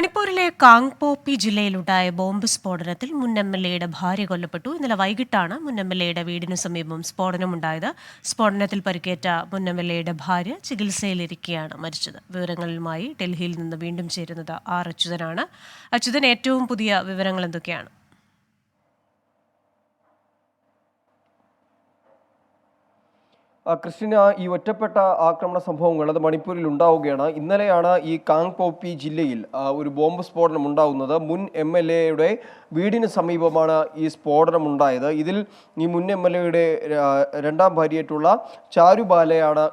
മണിപ്പൂരിലെ കാങ്പോപ്പി ജില്ലയിലുണ്ടായ ബോംബ് സ്ഫോടനത്തിൽ മുൻ എം എൽ എയുടെ ഭാര്യ കൊല്ലപ്പെട്ടു. ഇന്നലെ വൈകിട്ടാണ് മുൻ എം എൽ എയുടെ വീടിനു സമീപം സ്ഫോടനമുണ്ടായത്. സ്ഫോടനത്തിൽ പരിക്കേറ്റ മുൻ എം എൽ എയുടെ ഭാര്യ ചികിത്സയിലിരിക്കെയാണ് മരിച്ചത്. വിവരങ്ങളുമായി ഡൽഹിയിൽ നിന്ന് വീണ്ടും ചേരുന്നത് ആർ അച്യുതനാണ്. അച്യുതൻ ഏറ്റവും പുതിയ വിവരങ്ങൾ എന്തൊക്കെയാണ്? ക്രിസ്റ്റിന ഈ ഒറ്റപ്പെട്ട ആക്രമണ സംഭവങ്ങൾ അത് മണിപ്പൂരിൽ ഉണ്ടാവുകയാണ്. ഇന്നലെയാണ് ഈ കാങ് പോപ്പി ജില്ലയിൽ ഒരു ബോംബ് സ്ഫോടനം ഉണ്ടാകുന്നത് മുൻ എം എൽ എയുടെ വീടിന് സമീപമാണ് ഈ സ്ഫോടനം ഉണ്ടായത്. ഇതിൽ ഈ മുൻ എം എൽ എയുടെ രണ്ടാം ഭാര്യയായിട്ടുള്ള ചാരുബാലയാണ്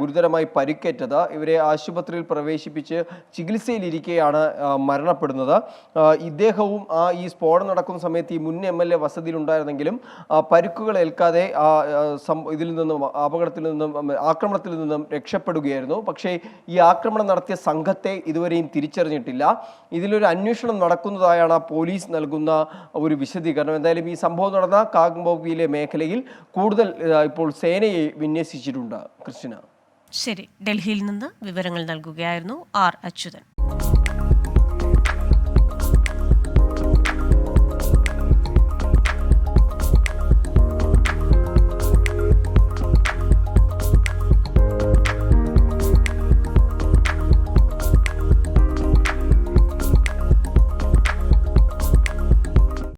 ഗുരുതരമായി പരിക്കേറ്റത്. ഇവരെ ആശുപത്രിയിൽ പ്രവേശിപ്പിച്ച് ചികിത്സയിലിരിക്കെയാണ് മരണപ്പെടുന്നത്. ഇദ്ദേഹവും ആ ഈ സ്ഫോടനം നടക്കുന്ന സമയത്ത് ഈ മുൻ എം എൽ എ ആ, പരിക്കുകൾ ഏൽക്കാതെ ഇതിൽ നിന്നും അപകടത്തിൽ നിന്നും ആക്രമണത്തിൽ നിന്നും രക്ഷപ്പെടുകയായിരുന്നു. പക്ഷേ ഈ ആക്രമണം നടത്തിയ സംഘത്തെ ഇതുവരെയും തിരിച്ചറിഞ്ഞിട്ടില്ല. ഇതിലൊരു അന്വേഷണം നടക്കുന്നതായാണ് പോലീസ് നൽകുന്ന ഒരു വിശദീകരണം. എന്തായാലും ഈ സംഭവം നടന്ന കാഗ്ബോബിയിലെ മേഖലയിൽ കൂടുതൽ ഇപ്പോൾ സേനയെ വിന്യസിച്ചിട്ടുണ്ട്. കൃഷ്ണ ശരി. ഡൽഹിയിൽ നിന്ന് വിവരങ്ങൾ നൽകുകയായിരുന്നു ആർ അച്യുതൻ.